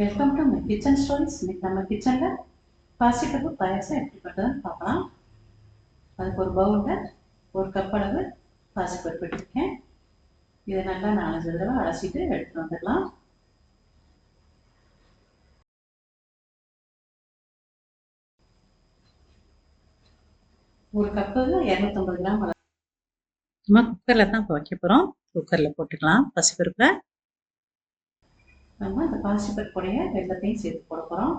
Welcome to my kitchen stories இன்னைக்கு நம்ம கிச்சனில் பாசிப்பருப்பு பாயசம் எப்படி பண்ணுறதுன்னு பார்க்கலாம். அதுக்கு ஒரு பவுலில் ஒரு கப் அளவு பாசிப்பருப்பு எடுத்துருக்கேன். இதை நல்லா நாலஞ்சு தடவை அலசிட்டு எடுத்துட்டு வந்துடலாம். ஒரு கப்பில் இரநூத்தம்பது கிராம் அளவு. நம்ம குக்கரில் தான் இப்போ வைக்க போகிறோம் குக்கரில் போட்டுக்கலாம் பசிப்பருப்பை. நம்ம அந்த பாசிப்பருப்புடைய வெள்ளத்தையும் சேர்த்து போட போகிறோம்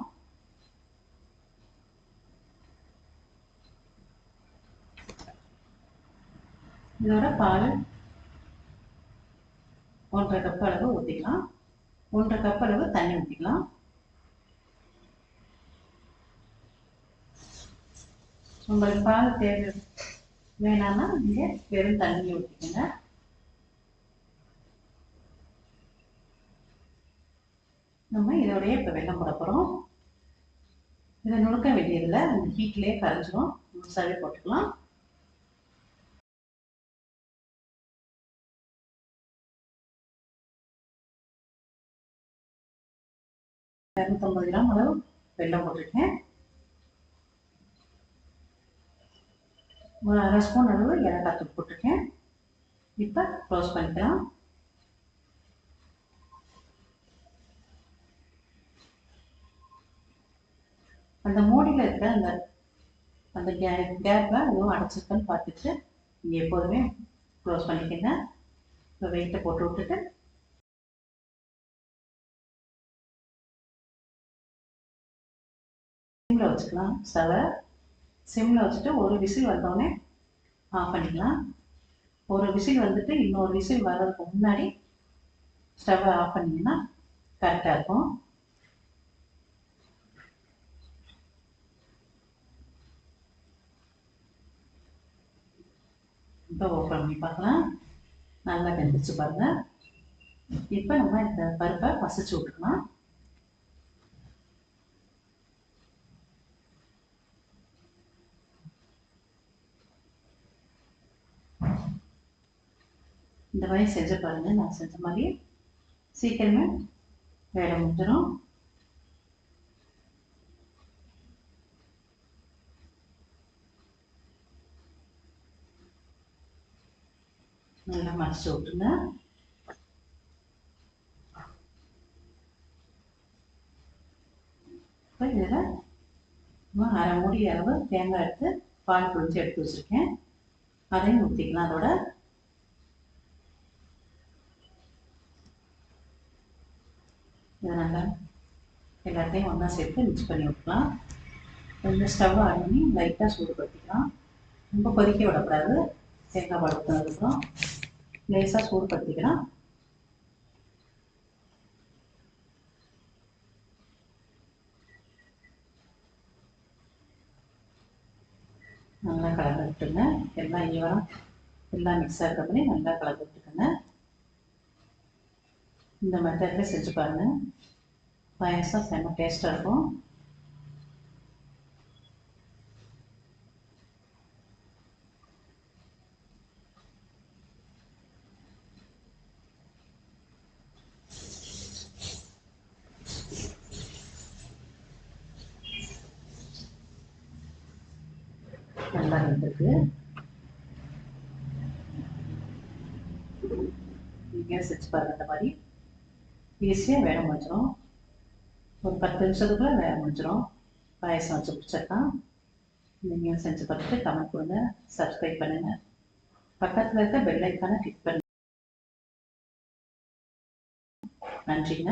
இதோட பால் ஒன்றரை கப் அளவு ஊற்றிக்கலாம் ஒன்றரை கப் அளவு தண்ணி ஊற்றிக்கலாம் உங்களுக்கு பால் தேவை வேணாம்னா நீங்கள் வெறும் தண்ணி ஊற்றிக்கோங்க நம்ம இதோடய இப்போ வெள்ளம் போட போகிறோம் இதை நுணுக்க வேண்டியதில்லை அந்த ஹீட்லேயே கரைஞ்சிரும். முழுசாகவே போட்டுக்கலாம். இரநூத்தம்பது கிராம் அளவு வெள்ளம் போட்டிருக்கேன். ஒரு அரை ஸ்பூன் அளவு ஏலக்காய் தூள் போட்டிருக்கேன். இப்போ க்ளோஸ் பண்ணிக்கலாம். அந்த மூடியில் இருக்கிற அந்த அந்த கே கேப்பை அதுவும் அடைச்சிருக்கேன்னு பார்த்துட்டு நீங்கள் எப்போதுமே க்ளோஸ் பண்ணிக்கங்க. இப்போ வெயிட்டை போட்டு விட்டுட்டு சிம்மில் வச்சுக்கலாம். ஸ்டவர் சிம்மில் வச்சுட்டு ஒரு விசில் வந்தோடனே ஆஃப் பண்ணிக்கலாம். ஒரு விசில் வந்துட்டு இன்னொரு விசில் வர்றதுக்கு முன்னாடி ஸ்டவ்வை ஆஃப் பண்ணிங்கன்னா கரெக்டாக இருக்கும். இப்போ ஓப்பன் பண்ணி பார்க்கலாம். நல்லா வெந்துச்சு பாருங்க. இப்போ நம்ம இந்த பருப்பை பசிச்சு விட்டுக்கலாம் இந்த மாதிரி செஞ்சு பாருங்க. நான் செஞ்ச மாதிரி சீக்கிரமே வேலை முடிஞ்சிடும் நல்லா மடிச்சு விட்டுருங்க இப்போ இதில் அரை மூடி அளவு தேங்காய் எடுத்து பால் புளிச்சு எடுத்து வச்சுருக்கேன். அதையும் ஊற்றிக்கலாம் அதோட. இதை நல்லா எல்லாத்தையும் ஒன்றா சேர்த்து மிக்ஸ் பண்ணி விட்டுக்கலாம் கொஞ்சம் ஸ்டவ் ஆன் பண்ணி லைட்டாக சூடுபடுத்திக்கலாம். ரொம்ப கொதிக்க விடக்கூடாது. தேங்காய் பால் லேசாக சூடுபடுத்திக்கிறேன் நல்லா கலந்து விட்டுருங்க. எல்லாம் ஈவரம் எல்லாம் மிக்ஸ் ஆகிற பண்ணி நல்லா கலந்து விட்டுருங்க இந்த மெத்தடில் செஞ்சு பாருங்கள் பாயசம் செம்ம டேஸ்ட்டாக இருக்கும். நல்லா இருந்திருக்கு நீங்கள் செஞ்சு இந்த மாதிரி. ஈஸியாக வேலை முடிஞ்சிடும் ஒரு பத்து நிமிஷத்துக்குள்ள வேலை முடிஞ்சிடும் பாயசம் வச்சு பிடிச்சிருக்கான் நீங்கள் செஞ்சு பார்த்துட்டு கமெண்ட் கொடுங்க சப்ஸ்கிரைப் பண்ணுங்கள் பக்கத்தில் இருக்க பெல் ஐக்கானை கிளிக் பண்ணுங்க. நன்றிங்க.